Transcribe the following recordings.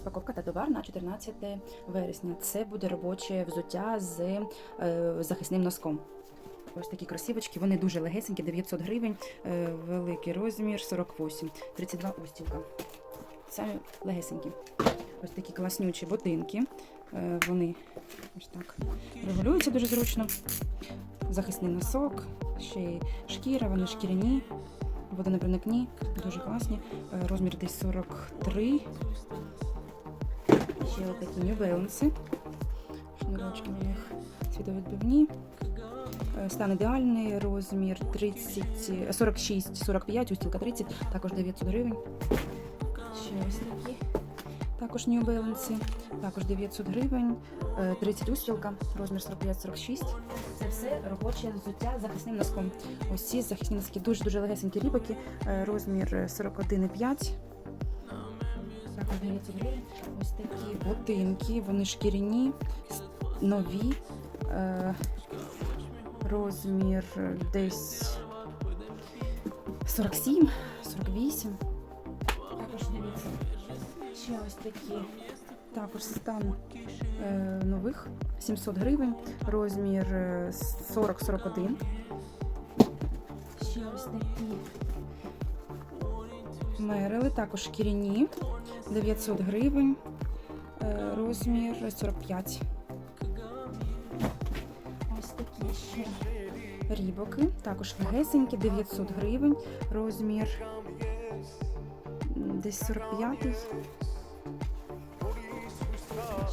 Розпаковка та товар на 14 вересня. Це буде робоче взуття з е, захисним носком. Ось такі кросівочки, вони дуже легесенькі, 900 гривень, е, великий розмір 48, 32 устілка. Самі легесенькі. Ось такі класнючі ботинки. Е, вони ось так регулюються дуже зручно. Захисний носок, ще й шкіра, вони шкіряні, водонепроникні, дуже класні. Розмір десь 43. Ще отакі New Balance. Шнурочки у них світовідбивні. Е, Стан ідеальний, розмір 30, 46-45, устілка 30, також 900 гривень. Ще ось такі. Також New Balance, також 900 гривень, е, 30 устілка, розмір 45-46. Це все робоче взуття з захисним носком. Ось ці захисні носки дуже-дуже легесенькі рібаки, е, розмір 41,5. Також 900 гривень. Ось такі ботинки, вони шкіряні, нові. Е, розмір десь 47, 48. Також дивіться. Ще ось такі. Також стан е, нових 700 гривень, розмір е, 40-41. Ще ось такі мерили, також шкіряні, 900 гривень, е, розмір 45. Ось такі ще рібоки, також легесенькі, 900 гривень, розмір десь 45.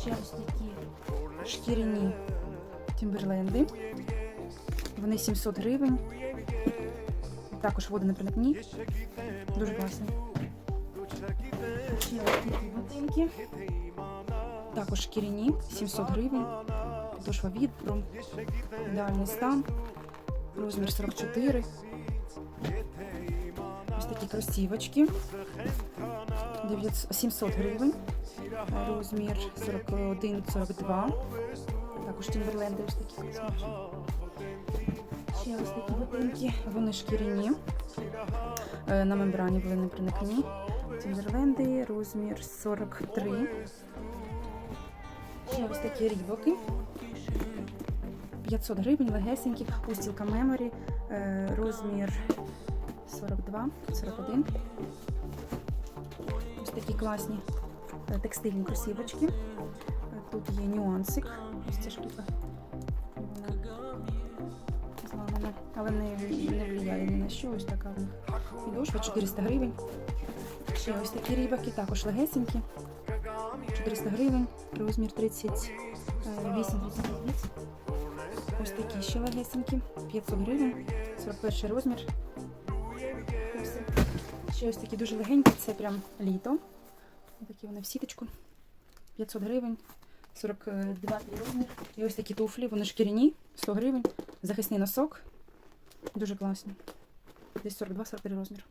Ще ось такі шкіряні тімберленди. Вони 700 гривень. Також водонепроникні. Дуже класні. Ще ботинки. Також шкіряні, 700 гривень. Подошва вібру. Ідеальний стан. Розмір 44. Ось такі кросівочки. 900 700 гривень. Розмір 41-42. Також тімберленди ось такі класні. Ще ось такі Вони шкіряні. Е, На мембрані були не проникні. Тімберленди, розмір 43. Ще ось такі рібоки. 500 гривень, легесенькі, устілка меморі, е, розмір 42, 41. Ось такі класні е, текстильні кросівочки. Тут є нюансик. Ось ця штука. Зламана, але не, не впливає ні на що. Ось така в них підошва 400 гривень. Ще ось такі рібаки, також легесенькі. 400 гривень, розмір 38 38 Ось такі ще легесенькі, 500 гривень, 41 розмір. Ще ось такі дуже легенькі, це прям літо. Ось Такі вони в сіточку. 500 гривень, 42 розмір. І ось такі туфлі, вони шкіряні, 100 гривень, захисний носок. Дуже класно. Десь 42-43 розмір.